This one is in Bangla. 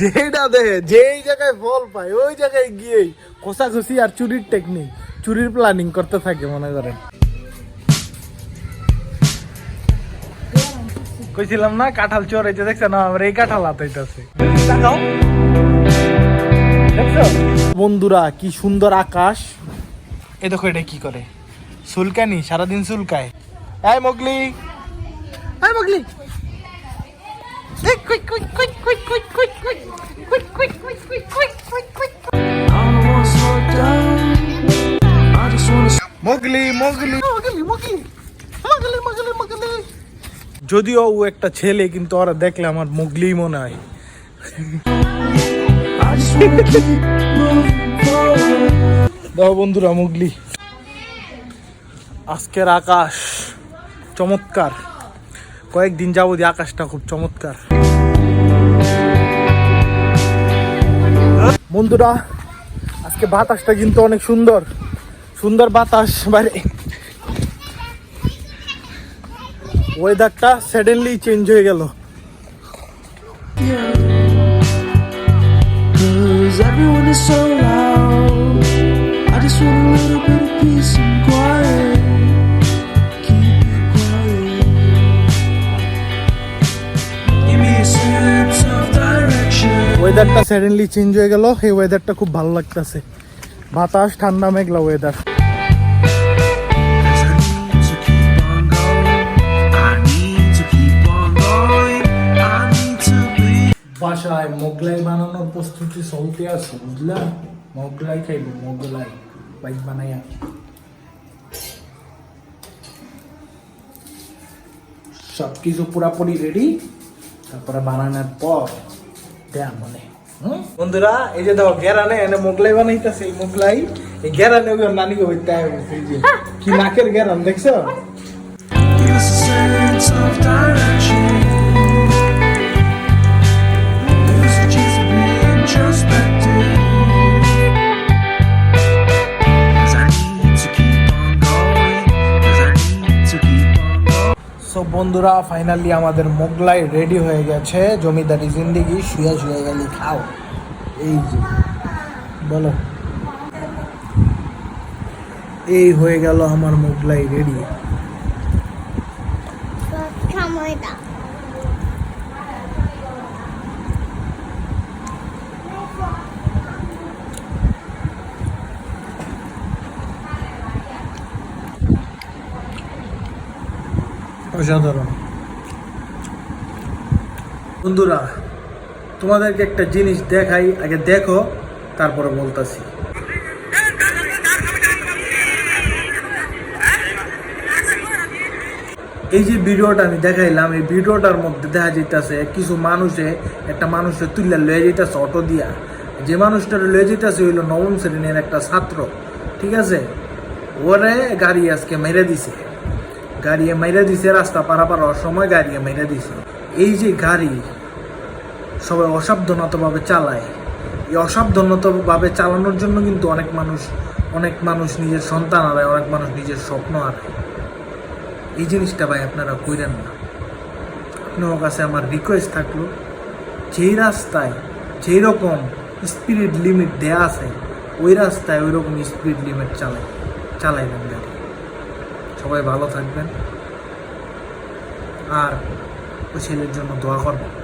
যেটা দেখে, যেই জায়গায় ফল পায়, ওই জায়গায় গিয়েই ঘষি আর চুরির টেকনিক চুরির প্ল্যানিং করতে থাকে, মনে করেন। কইছিলাম না, কাঁঠাল চোর এই যে দেখছেন আমার এই কাঁঠাল হাত বন্ধুরা, কি সুন্দর আকাশ। এ দেখো, এটা কি করে? সুলকানি সারাদিন সুলকায় এই মগলি। এই মগলি। কই, কুই কুই কুই কুই, কই কই। যদিও ও একটা ছেলে, কিন্তু ওরা দেখলে আমার মুগলি মনে হয়। দেখো বন্ধুরা, মুগলি। আজকের আকাশ চমৎকার। কয়েকদিন যাবতীয় আকাশটা খুব চমৎকার। বন্ধুরা, আজকে বাতাসটা কিন্তু অনেক সুন্দর। সুন্দর বাতাস বাইরে me a চেঞ্জ হয়ে গেল ওয়েদারটা সাডেনলি চেঞ্জ হয়ে গেল। এই ওয়েদারটা খুব ভালো লাগতেছে। বাতাস ঠান্ডা মেঘলা ওয়েদার বাসায় মোগলাই বানানোর প্রস্তুতি চলতে আছে বুঝলাম মোগলাই খাইব, মোগলাই। বাইক বানাইয়া। সব কিছু পুরাপুরি রেডি তারপরে বানানোর পর দেয়া মনে? বন্ধুরা, এই যে দেখো গেরানে এনে মোগলাই বানাইতেছে, এই মোগলাই। এই গেরানে ওই হইতে এই যে। কি নাকের গেরান দেখছ? সো বন্ধুরা ফাইনালি আমাদের মোগলাই রেডি হয়ে গেছে। জমিদারি জিন্দিগি শুয়ে শুয়ে গেলি, খাও। এই যে, বলো। এই হয়ে গেল আমার মোগলাই রেডি অসাধারণ বন্ধুরা, তোমাদেরকে একটা জিনিস দেখাই, আগে দেখো, তারপরে বলতাছি। এই যে ভিডিওটা আমি দেখাইলাম, এই ভিডিওটার মধ্যে দেখা যাইতেছে, কিছু মানুষে, একটা মানুষের তুলে লয়ে যাইতেছে অটো দিয়া। যে মানুষটার লয়ে যাইতেছে হইল নবম শ্রেণির একটা ছাত্র, ঠিক আছে? ওরে গাড়ি আজকে মেরে দিছে। গাড়িয়ে মাইরা দিছে, রাস্তা পারাপার সময় গাড়িয়ে মাইরা দিছে। এই যে গাড়ি সবাই অসাবধানতভাবে চালায়। এই অসাবধানতভাবে চালানোর জন্য কিন্তু অনেক মানুষ অনেক মানুষ নিজের সন্তান হারায়, অনেক মানুষ নিজের স্বপ্ন হারায়। এই জিনিসটা ভাই আপনারা কইরেন না। আপনার কাছে আমার রিকোয়েস্ট থাকল, যেই রাস্তায়, যেই রকম স্পিড লিমিট দেয়া আছে, ওই রাস্তায় ওই রকম স্পিড লিমিট চালাই, চালাইবেন গাড়ি। সবাই ভালো থাকবেন। আর ওই ছেলের জন্য দোয়া করবেন